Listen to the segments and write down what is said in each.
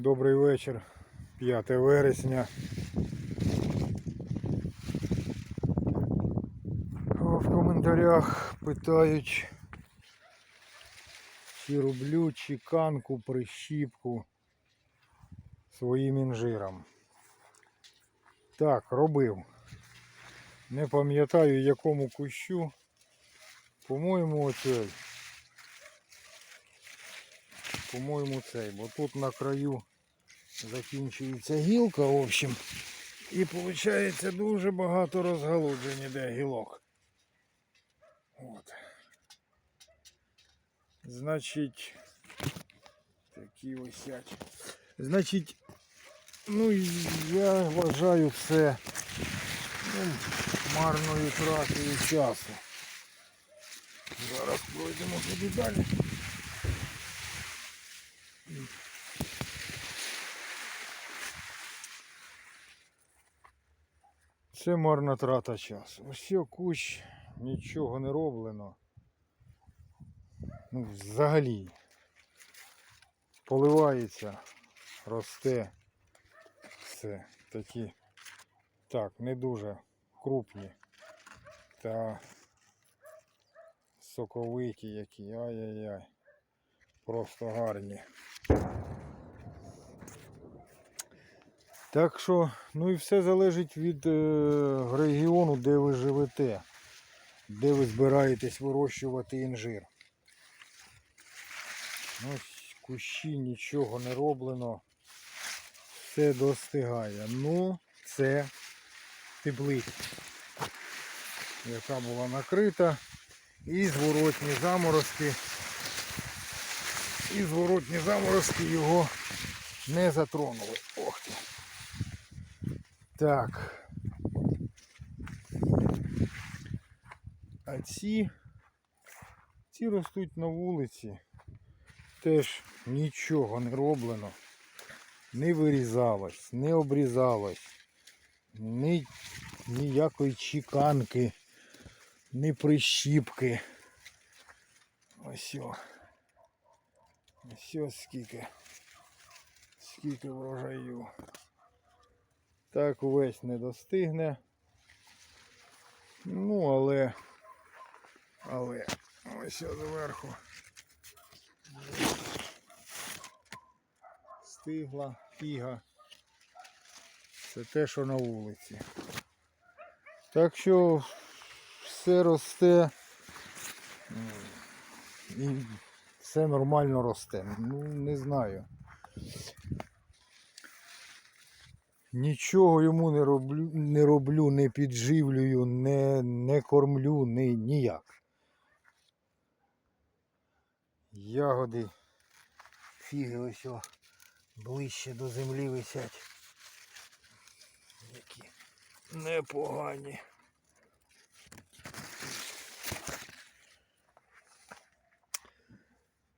Добрий вечір. 5 вересня. В коментарях питають, чи роблю чеканку, прищіпку своїм інжиром. Так, робив. Не пам'ятаю якому кущу. По-моєму, оцей. По-моєму, цей, бо тут на краю закінчується гілка, в общем. І виходить дуже багато розгалуджень іде гілок. От. Значить, такі висять. Значить, ну я вважаю це ну, марною тратою часу. Зараз пройдемо туди далі. Це марна трата часу. Ось кущ, нічого не роблено. Ну, взагалі. Поливається, росте. Все. Такі. Так, не дуже крупні. Та соковиті які. Ай-яй-яй. Просто гарні. Так що, ну і все залежить від е, регіону, де ви живете, де ви збираєтесь вирощувати інжир. Ось кущі нічого не роблено, все достигає. Ну, це теплиця, яка була накрита, і зворотні заморозки. І зворотні заморозки його не затронули. Так. А ці, ці ростуть на вулиці. Теж нічого не роблено. Не вирізалось, не обрізалось, ні, ніякої чеканки, ні прищіпки. Ось о. Ось ось скільки. Скільки врожаю. Так увесь не достигне. Ну, але, але ось зверху. Стигла фіга. Це те, що на вулиці. Так що все росте. І все нормально росте. Ну, не знаю. Нічого йому не роблю, не роблю, не підживлюю, не, не кормлю, ні, ніяк. Ягоди фіги ось ближче до землі висять. Які непогані.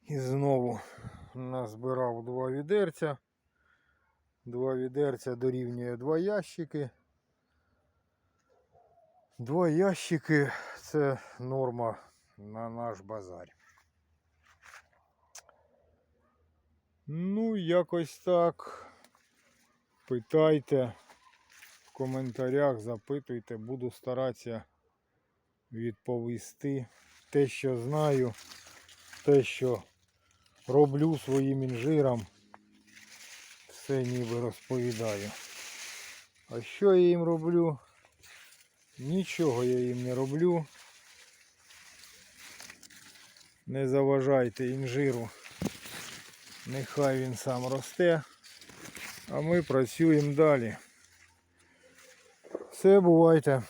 І знову назбирав два відерця. Два відерця дорівнює два ящики. Два ящики це норма на наш базар. Ну, якось так. Питайте в коментарях, запитуйте, буду старатися відповісти те, що знаю, те, що роблю своїм інжиром все ніби розповідаю. А що я їм роблю? Нічого я їм не роблю. Не заважайте інжиру. Нехай він сам росте. А ми працюємо далі. Все, бувайте.